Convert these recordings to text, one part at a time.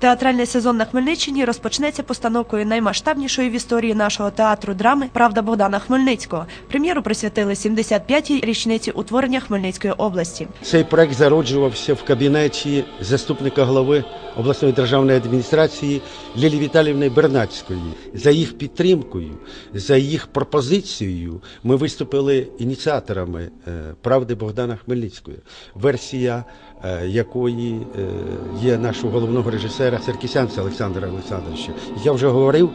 Театральний сезон на Хмельниччині розпочнеться постановкою наймасштабнішої в історії нашого театру драми Правда Богдана Хмельницького. Прем'єру присвятили 75-й річниці утворення Хмельницької області. Цей проект зароджувався в кабінеті заступника голови обласної державної адміністрації Лілії Віталіївни Бернацької. За їх підтримкою, за їх пропозицією, ми виступили ініціаторами е, правди Богдана Хмельницького, версія е, якої е, є нашого головного режисера Серкісянця Олександра Олександровича. Я вже говорив,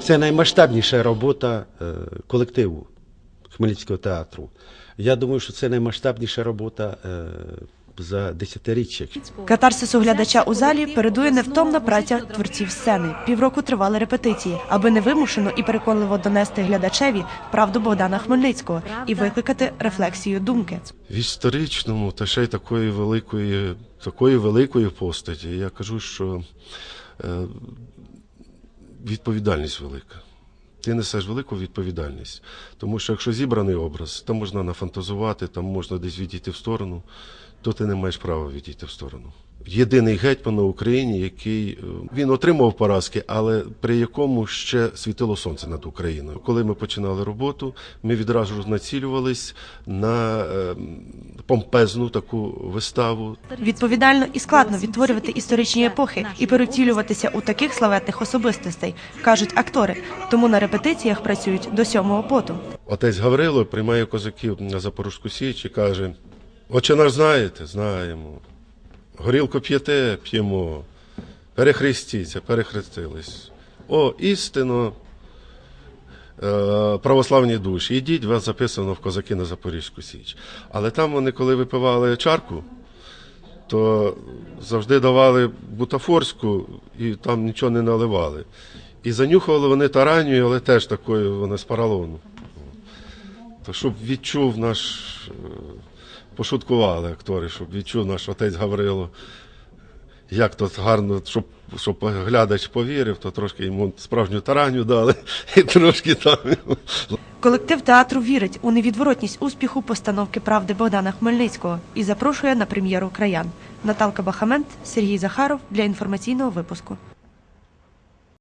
це наймасштабніша робота е, колективу. Хмельницького театру. Я думаю, що це наймасштабніша робота е, за десятиріччя. Катарсису глядача у залі передує невтомна праця творців сцени. Півроку тривали репетиції, аби невимушено і переконливо донести глядачеві правду Богдана Хмельницького і викликати рефлексію думки. в історичному та ще й такої великої, такої великої постаті. Я кажу, що е, відповідальність велика. Ти несеш велику відповідальність. Тому що якщо зібраний образ, там можна нафантазувати, там можна десь відійти в сторону, то ти не маєш права відійти в сторону. Єдиний гетьман на Україні, який е, він отримав поразки, але при якому ще світило сонце над Україною. Коли ми починали роботу, ми відразу націлювались на е, помпезну таку виставу, Відповідально і складно відтворювати історичні епохи і перетілюватися у таких славетних особистостей, кажуть актори. Тому на репетиціях працюють до сьомого поту. Отець Гаврило приймає козаків на Запорозьку Січ і каже: Отче наш знаєте, знаємо. Горілку п'єте, п'ємо. Перехрестіться, перехрестились. О, істинно е, православні душі. Ідіть, вас записано в козаки на Запорізьку Січ. Але там вони, коли випивали чарку, то завжди давали бутафорську і там нічого не наливали. І занюхували вони таранію, але теж такою вони з поролону. То щоб відчув наш, е, пошуткували актори, щоб відчув наш отець Гаврило, як тут гарно, щоб, щоб глядач повірив, то трошки йому справжню тараню дали і трошки там. Колектив театру вірить у невідворотність успіху постановки правди Богдана Хмельницького і запрошує на прем'єру краян. Наталка Бахамент, Сергій Захаров для інформаційного випуску.